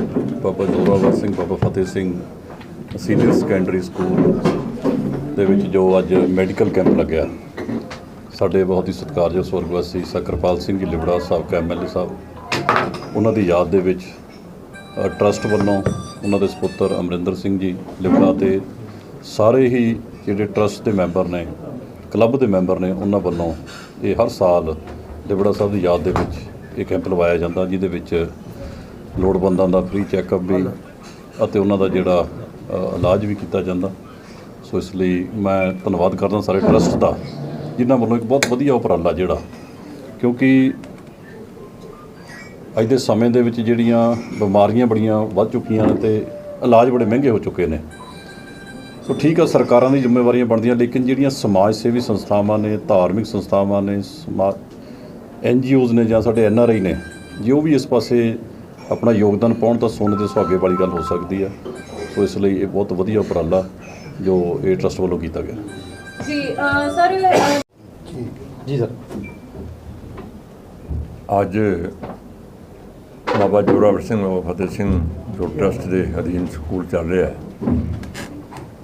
Baba Zorawar Singh Baba Fateh Singh senior secondary school ਦੇ ਵਿੱਚ ਜੋ ਅੱਜ ਮੈਡੀਕਲ ਕੈਂਪ ਲੱਗਿਆ। ਸਾਡੇ ਬਹੁਤ ਹੀ ਸਤਿਕਾਰਯੋਗ ਸਵਰਗਵਾਸੀ ਸਕਰਪਾਲ ਸਿੰਘ ਜੀ ਲਿਬੜਾ ਸਾਹਿਬ ਐਮਐਲਏ ਸਾਹਿਬ ਉਹਨਾਂ ਦੀ ਯਾਦ ਦੇ ਵਿੱਚ ਅ, ਟਰੱਸਟ ਵੱਲੋਂ ਉਹਨਾਂ ਦੇ ਸੁਪੁੱਤਰ ਅਮਰਿੰਦਰ ਸਿੰਘ ਜੀ ਲਿਬੜਾ ਤੇ ਸਾਰੇ ਹੀ ਜਿਹੜੇ ਟਰੱਸਟ ਦੇ ਮੈਂਬਰ ਨੇ ਕਲੱਬ ਦੇ ਮੈਂਬਰ ਨੇ ਉਹਨਾਂ ਵੱਲੋਂ ਇਹ ਹਰ ਸਾਲ ਲਿਬੜਾ ਸਾਹਿਬ ਦੀ ਯਾਦ ਦੇ ਵਿੱਚ ਇਹ ਕੈਂਪ ਲਵਾਇਆ ਜਾਂਦਾ ਜਿਹਦੇ ਵਿੱਚ ਲੋੜਵੰਦਾਂ ਦਾ ਫ੍ਰੀ ਚੈੱਕਅਪ ਵੀ ਅਤੇ ਉਹਨਾਂ ਦਾ ਜਿਹੜਾ ਇਲਾਜ ਵੀ ਕੀਤਾ ਜਾਂਦਾ। ਸੋ ਇਸ ਲਈ ਮੈਂ ਧੰਨਵਾਦ ਕਰਦਾ ਸਾਰੇ ਟਰੱਸਟ ਦਾ ਜਿਨ੍ਹਾਂ ਵੱਲੋਂ ਇੱਕ ਬਹੁਤ ਵਧੀਆ ਉਪਰਾਲਾ ਜਿਹੜਾ ਕਿਉਂਕਿ ਅੱਜ ਦੇ ਸਮੇਂ ਦੇ ਵਿੱਚ ਜਿਹੜੀਆਂ ਬਿਮਾਰੀਆਂ ਬੜੀਆਂ ਵੱਧ ਚੁੱਕੀਆਂ ਨੇ ਤੇ ਇਲਾਜ ਬੜੇ ਮਹਿੰਗੇ ਹੋ ਚੁੱਕੇ ਨੇ। ਸੋ ਠੀਕ ਆ ਸਰਕਾਰਾਂ ਦੀ ਜ਼ਿੰਮੇਵਾਰੀਆਂ ਬਣਦੀਆਂ ਲੇਕਿਨ ਜਿਹੜੀਆਂ ਸਮਾਜ ਸੇਵੀ ਸੰਸਥਾਵਾਂ ਨੇ ਧਾਰਮਿਕ ਸੰਸਥਾਵਾਂ ਨੇ ਐਨ ਜੀ ਓਜ਼ ਨੇ ਜਾਂ ਸਾਡੇ ਐਨ ਆਰ ਆਈ ਨੇ ਜੇ ਉਹ ਵੀ ਇਸ ਪਾਸੇ ਆਪਣਾ ਯੋਗਦਾਨ ਪਾਉਣ ਤਾਂ ਸੋਨੇ ਦੇ ਸੁਹਾਗੇ ਵਾਲੀ ਗੱਲ ਹੋ ਸਕਦੀ ਹੈ ਸੋ ਇਸ ਲਈ ਇਹ ਬਹੁਤ ਵਧੀਆ ਉਪਰਾਲਾ ਜੋ ਇਹ ਟਰਸਟ ਵੱਲੋਂ ਕੀਤਾ ਗਿਆ। ਜੀ ਸਰ ਅਹ ਜੀ ਸਰ। ਅੱਜ ਬਾਬਾ ਜੋਰਾਵਰ ਸਿੰਘ ਬਾਬਾ ਫਤਿਹ ਸਿੰਘ ਜੋ ਟਰਸਟ ਦੇ ਅਧੀਨ ਸਕੂਲ ਚੱਲ ਰਿਹਾ ਹੈ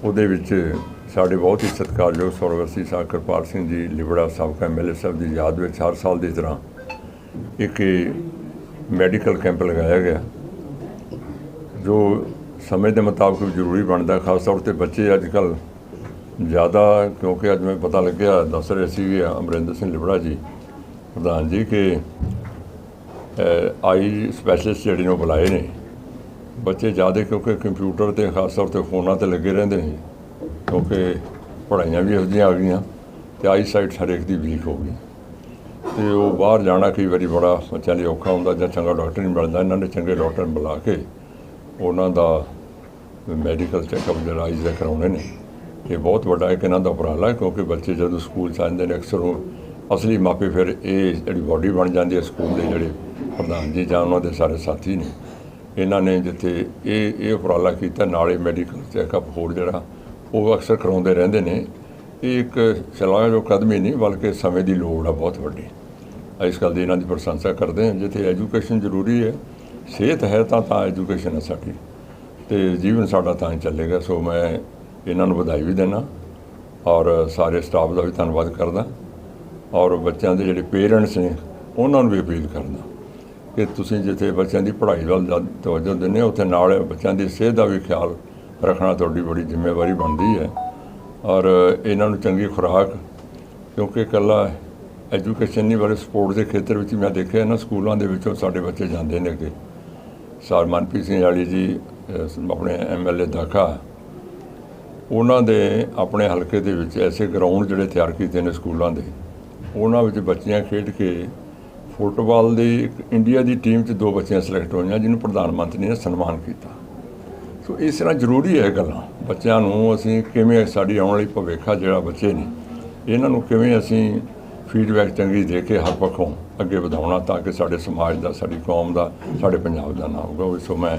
ਉਹਦੇ ਵਿੱਚ ਸਾਡੇ ਬਹੁਤ ਹੀ ਸਤਿਕਾਰਯੋਗ ਸਵਰਗਵਾਸੀ ਸਾਹਿਬ ਕਿਰਪਾਲ ਸਿੰਘ ਜੀ ਲਿਬੜਾ ਸਾਬਕਾ ਐਮਐਲਏ ਸਾਹਿਬ ਦੀ ਯਾਦ ਵਿੱਚ ਹਰ ਸਾਲ ਦੀ ਤਰ੍ਹਾਂ ਇੱਕ ਮੈਡੀਕਲ ਕੈਂਪ ਲਗਾਇਆ ਗਿਆ, ਜੋ ਸਮੇਂ ਦੇ ਮੁਤਾਬਕ ਜ਼ਰੂਰੀ ਬਣਦਾ, ਖਾਸ ਤੌਰ ਤੇ ਬੱਚੇ ਅੱਜ ਕੱਲ ਜ਼ਿਆਦਾ, ਕਿਉਂਕਿ ਅੱਜ ਮੈਂ ਪਤਾ ਲੱਗਿਆ, ਦੱਸ ਰਹੇ ਸੀ ਅਮਰਿੰਦਰ ਸਿੰਘ ਲਿਬੜਾ ਜੀ, ਪ੍ਰਧਾਨ ਜੀ, ਕਿ ਆਈ ਸਪੈਸ਼ਲਿਸਟ ਜਿਹੜੇ ਨੇ ਉਹ ਬੁਲਾਏ ਨੇ। ਬੱਚੇ ਜ਼ਿਆਦਾ, ਕਿਉਂਕਿ ਕੰਪਿਊਟਰ ਤੇ ਖਾਸ ਤੌਰ ਤੇ ਫੋਨਾਂ ਤੇ ਲੱਗੇ ਰਹਿੰਦੇ ਨੇ, ਕਿਉਂਕਿ ਪੜ੍ਹਾਈਆਂ ਵੀ ਇਹੋ ਜਿਹੀਆਂ ਆ ਗਈਆਂ, ਤੇ ਆਈ ਸਾਈਟ ਹਰੇਕ ਦੀ ਵੀਕ ਹੋ ਗਈ। ਤੇ ਉਹ ਬਾਹਰ ਜਾਣਾ ਕਈ ਵਾਰੀ ਬੜਾ ਬੱਚਿਆਂ ਲਈ ਔਖਾ ਹੁੰਦਾ, ਜਾਂ ਚੰਗਾ ਡਾਕਟਰ ਨਹੀਂ ਮਿਲਦਾ, ਇਹਨਾਂ ਨੇ ਚੰਗੇ ਡਾਕਟਰ ਬੁਲਾ ਕੇ ਉਹਨਾਂ ਦਾ ਮੈਡੀਕਲ ਚੈੱਕਅਪ ਜਿਹੜਾ ਆਈਜ਼ ਦਾ ਕਰਾਉਣੇ ਨੇ। ਇਹ ਬਹੁਤ ਵੱਡਾ ਇੱਕ ਇਹਨਾਂ ਦਾ ਉਪਰਾਲਾ ਕਿਉਂਕਿ ਬੱਚੇ ਜਦੋਂ ਸਕੂਲ ਚ ਆਉਂਦੇ ਨੇ, ਅਕਸਰ ਉਹ ਅਸਲੀ ਮਾਪੇ ਫਿਰ ਇਹ ਜਿਹੜੀ ਬਾਡੀ ਬਣ ਜਾਂਦੀ ਹੈ ਸਕੂਲ ਦੇ ਜਿਹੜੇ ਪ੍ਰਧਾਨ ਜੀ ਜਾਂ ਉਹਨਾਂ ਦੇ ਸਾਰੇ ਸਾਥੀ ਨੇ। ਇਹਨਾਂ ਨੇ ਜਿੱਥੇ ਇਹ ਇਹ ਉਪਰਾਲਾ ਕੀਤਾ, ਨਾਲੇ ਮੈਡੀਕਲ ਚੈੱਕਅਪ ਹੋਰ ਜਿਹੜਾ ਉਹ ਅਕਸਰ ਕਰਾਉਂਦੇ ਰਹਿੰਦੇ ਨੇ। ਇਹ ਇੱਕ ਸ਼ਲਾਘਾਯੋਗ ਕਦਮ ਹੀ ਨਹੀਂ, ਬਲਕਿ ਸਮੇਂ ਦੀ ਲੋੜ ਆ ਬਹੁਤ ਵੱਡੀ। ਇਸ ਗੱਲ ਦੀ ਇਹਨਾਂ ਦੀ ਪ੍ਰਸ਼ੰਸਾ ਕਰਦੇ ਹਾਂ। ਜਿੱਥੇ ਐਜੂਕੇਸ਼ਨ ਜ਼ਰੂਰੀ ਹੈ, ਸਿਹਤ ਹੈ ਤਾਂ ਤਾਂ ਐਜੂਕੇਸ਼ਨ ਹੈ ਸਾਡੀ। ਤੇ ਜੀਵਨ ਸਾਡਾ ਤਾਂ ਹੀ ਚੱਲੇਗਾ। ਸੋ ਮੈਂ ਇਹਨਾਂ ਨੂੰ ਵਧਾਈ ਵੀ ਦੇਣਾ ਔਰ ਸਾਰੇ ਸਟਾਫ ਦਾ ਵੀ ਧੰਨਵਾਦ ਕਰਦਾ ਔਰ ਬੱਚਿਆਂ ਦੇ ਜਿਹੜੇ ਪੇਰੈਂਟਸ ਨੇ, ਉਹਨਾਂ ਨੂੰ ਵੀ ਅਪੀਲ ਕਰਦਾ ਕਿ ਤੁਸੀਂ ਜਿੱਥੇ ਬੱਚਿਆਂ ਦੀ ਪੜ੍ਹਾਈ ਵੱਲ ਤਵੱਜੋ ਦਿੰਦੇ ਹੋ, ਉੱਥੇ ਨਾਲ ਬੱਚਿਆਂ ਦੀ ਸਿਹਤ ਦਾ ਵੀ ਖਿਆਲ ਰੱਖਣਾ ਤੁਹਾਡੀ ਬੜੀ ਜ਼ਿੰਮੇਵਾਰੀ ਬਣਦੀ ਹੈ। ਔਰ ਇਹਨਾਂ ਨੂੰ ਚੰਗੀ ਖੁਰਾਕ, ਕਿਉਂਕਿ ਇਕੱਲਾ ਐਜੂਕੇਸ਼ਨ ਨਹੀਂ ਬਾਰੇ ਸਪੋਰਟ ਦੇ ਖੇਤਰ ਵਿੱਚ ਮੈਂ ਦੇਖਿਆ ਨਾ ਸਕੂਲਾਂ ਦੇ ਵਿੱਚੋਂ ਸਾਡੇ ਬੱਚੇ ਜਾਂਦੇ ਨੇ ਅੱਗੇ। ਸਰ ਮਨਪ੍ਰੀਤ ਸਿੰਘ ਵਾਲੀ ਜੀ ਅਹ, ਆਪਣੇ ਐਮਐਲਏ ਦਾਖਾ ਉਹਨਾਂ ਦੇ ਆਪਣੇ ਹਲਕੇ ਦੇ ਵਿੱਚ ਐਸੇ ਗਰਾਊਂਡ ਜਿਹੜੇ ਤਿਆਰ ਕੀਤੇ ਨੇ ਸਕੂਲਾਂ ਦੇ। ਉਹਨਾਂ ਵਿੱਚ ਬੱਚੀਆਂ ਖੇਡ ਕੇ ਫੁੱਟਬਾਲ ਦੀ ਇੱਕ ਇੰਡੀਆ ਦੀ ਟੀਮ 'ਚ ਦੋ ਬੱਚੀਆਂ ਸਿਲੈਕਟ ਹੋਈਆਂ ਜਿਹਨੂੰ ਪ੍ਰਧਾਨ ਮੰਤਰੀ ਨੇ ਸਨਮਾਨ ਕੀਤਾ। ਸੋ ਇਸ ਤਰ੍ਹਾਂ ਜ਼ਰੂਰੀ ਹੈ ਇਹ ਗੱਲਾਂ। ਬੱਚਿਆਂ ਨੂੰ ਅਸੀਂ ਕਿਵੇਂ ਸਾਡੀ ਆਉਣ ਵਾਲੀ ਭਵਿੱਖਾ ਜਿਹੜਾ ਬੱਚੇ ਨੇ ਇਹਨਾਂ ਨੂੰ ਕਿਵੇਂ ਅਸੀਂ ਫੀਡਬੈਕ ਚੰਗੀ ਦੇ ਕੇ ਹਰ ਪੱਖੋਂ ਅੱਗੇ ਵਧਾਉਣਾ ਤਾਂ ਕਿ ਸਾਡੇ ਸਮਾਜ ਦਾ, ਸਾਡੀ ਕੌਮ ਦਾ, ਸਾਡੇ ਪੰਜਾਬ ਦਾ ਨਾਮ ਹੋਵੇ। ਸੋ ਮੈਂ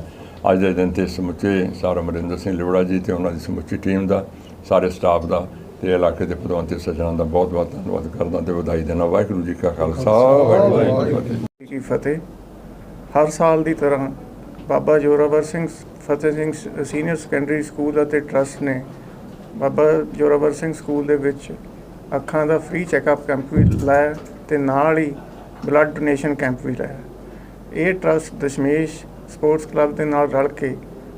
ਅੱਜ ਦੇ ਦਿਨ ਤੇ ਸਮੁੱਚੇ ਸਰ ਅਮਰਿੰਦਰ ਸਿੰਘ ਲਿਵੜਾ ਜੀ ਤੇ ਉਹਨਾਂ ਦੀ ਸਮੁੱਚੀ ਟੀਮ ਦਾ, ਸਾਰੇ ਸਟਾਫ ਦਾ ਤੇ ਇਲਾਕੇ ਦੇ ਪਦਵੰਤੇ ਸੱਜਣਾਂ ਦਾ ਬਹੁਤ ਬਹੁਤ ਧੰਨਵਾਦ ਕਰਦਾ ਤੇ ਵਧਾਈ ਦੇਣਾ ਵਾਹਿਗੁਰੂ ਜੀ ਕਾ ਖਾਲਸਾ। ਵਾਹਿਗੁਰੂ ਜੀ ਕੀ ਫਤਿਹ। ਫਤਿਹ। ਹਰ ਸਾਲ ਦੀ ਤਰ੍ਹਾਂ Baba Zorawar Singh, Fateh Singh senior secondary school ਅਤੇ ਟਰਸਟ ਨੇ ਬਾਬਾ ਜੋਰਾਵਰ ਸਿੰਘ ਸਕੂਲ ਦੇ ਵਿੱਚ ਅੱਖਾਂ ਦਾ ਫ੍ਰੀ ਚੈੱਕਅਪ ਕੈਂਪ ਵੀ ਲਾਇਆ ਤੇ ਨਾਲ ਹੀ ਬਲੱਡ ਡੋਨੇਸ਼ਨ ਕੈਂਪ ਵੀ ਲਾਇਆ। ਇਹ ਟਰਸਟ ਦਸ਼ਮੇਸ਼ ਸਪੋਰਟਸ ਕਲੱਬ ਦੇ ਨਾਲ ਰਲ ਕੇ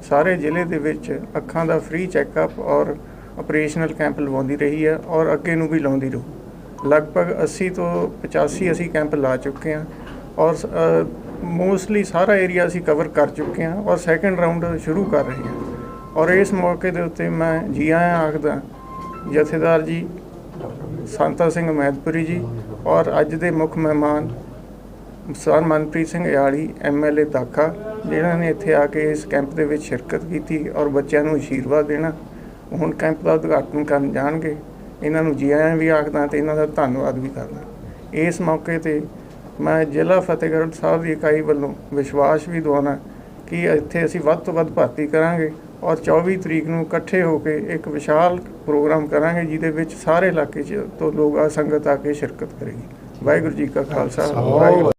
ਸਾਰੇ ਜ਼ਿਲ੍ਹੇ ਦੇ ਵਿੱਚ ਅੱਖਾਂ ਦਾ ਫ੍ਰੀ ਚੈੱਕਅਪ ਔਰ ਆਪਰੇਸ਼ਨਲ ਕੈਂਪ ਲਵਾਉਂਦੀ ਰਹੀ ਹੈ ਔਰ ਅੱਗੇ ਨੂੰ ਵੀ ਲਾਉਂਦੀ ਰਹੂ। ਲਗਭਗ 80 ਤੋਂ 85 ਅਸੀਂ ਕੈਂਪ ਲਾ ਚੁੱਕੇ ਹਾਂ ਔਰ ਮੋਸਟਲੀ ਸਾਰਾ ਏਰੀਆ ਅਸੀਂ ਕਵਰ ਕਰ ਚੁੱਕੇ ਹਾਂ ਔਰ ਸੈਕੰਡ ਰਾਉਂਡ ਸ਼ੁਰੂ ਕਰ ਰਹੇ ਹਾਂ। ਔਰ ਇਸ ਮੌਕੇ ਦੇ ਉੱਤੇ ਮੈਂ ਜੀ ਆਇਆਂ ਆਖਦਾ ਜਥੇਦਾਰ ਜੀ ਸੰਤਾ ਸਿੰਘ ਮਹਿਦਪੁਰੀ ਜੀ ਔਰ ਅੱਜ ਦੇ ਮੁੱਖ ਮਹਿਮਾਨ ਸਰ ਮਨਪ੍ਰੀਤ ਸਿੰਘ ਯਾਲੀ ਐਮਐਲਏ ਦਾਖਾ, ਜਿਨ੍ਹਾਂ ਨੇ ਇੱਥੇ ਆ ਕੇ ਇਸ ਕੈਂਪ ਦੇ ਵਿੱਚ ਸ਼ਿਰਕਤ ਕੀਤੀ ਔਰ ਬੱਚਿਆਂ ਨੂੰ ਅਸ਼ੀਰਵਾਦ ਦੇਣਾ, ਹੁਣ ਕੈਂਪ ਦਾ ਉਦਘਾਟਨ ਕਰਨ ਜਾਣਗੇ। ਇਹਨਾਂ ਨੂੰ ਜੀ ਆਇਆਂ ਵੀ ਆਖਦਾ ਤੇ ਇਹਨਾਂ ਦਾ ਧੰਨਵਾਦ ਵੀ ਕਰਦਾ। ਇਸ ਮੌਕੇ ਤੇ ਮੈਂ ਜ਼ਿਲ੍ਹਾ ਫਤਿਹਗੜ੍ਹ ਸਾਹਿਬ ਦੀ ਇਕਾਈ ਵੱਲੋਂ ਵਿਸ਼ਵਾਸ ਵੀ ਦਿਵਾਉਣਾ ਕਿ ਇੱਥੇ ਅਸੀਂ ਵੱਧ ਤੋਂ ਵੱਧ ਭਰਤੀ ਕਰਾਂਗੇ। ਔਰ 24 ਤਰੀਕ ਨੂੰ ਇਕੱਠੇ ਹੋ ਕੇ ਇੱਕ ਵਿਸ਼ਾਲ ਪ੍ਰੋਗਰਾਮ ਕਰਾਂਗੇ, ਜਿਹਦੇ ਵਿੱਚ ਸਾਰੇ ਇਲਾਕੇ 'ਚ ਤੋਂ ਲੋਕ ਆ, ਸੰਗਤ ਆ ਕੇ ਸ਼ਿਰਕਤ ਕਰੇਗੀ। ਵਾਹਿਗੁਰੂ ਜੀ ਕਾ ਖਾਲਸਾ, ਵਾਹਿਗੁਰੂ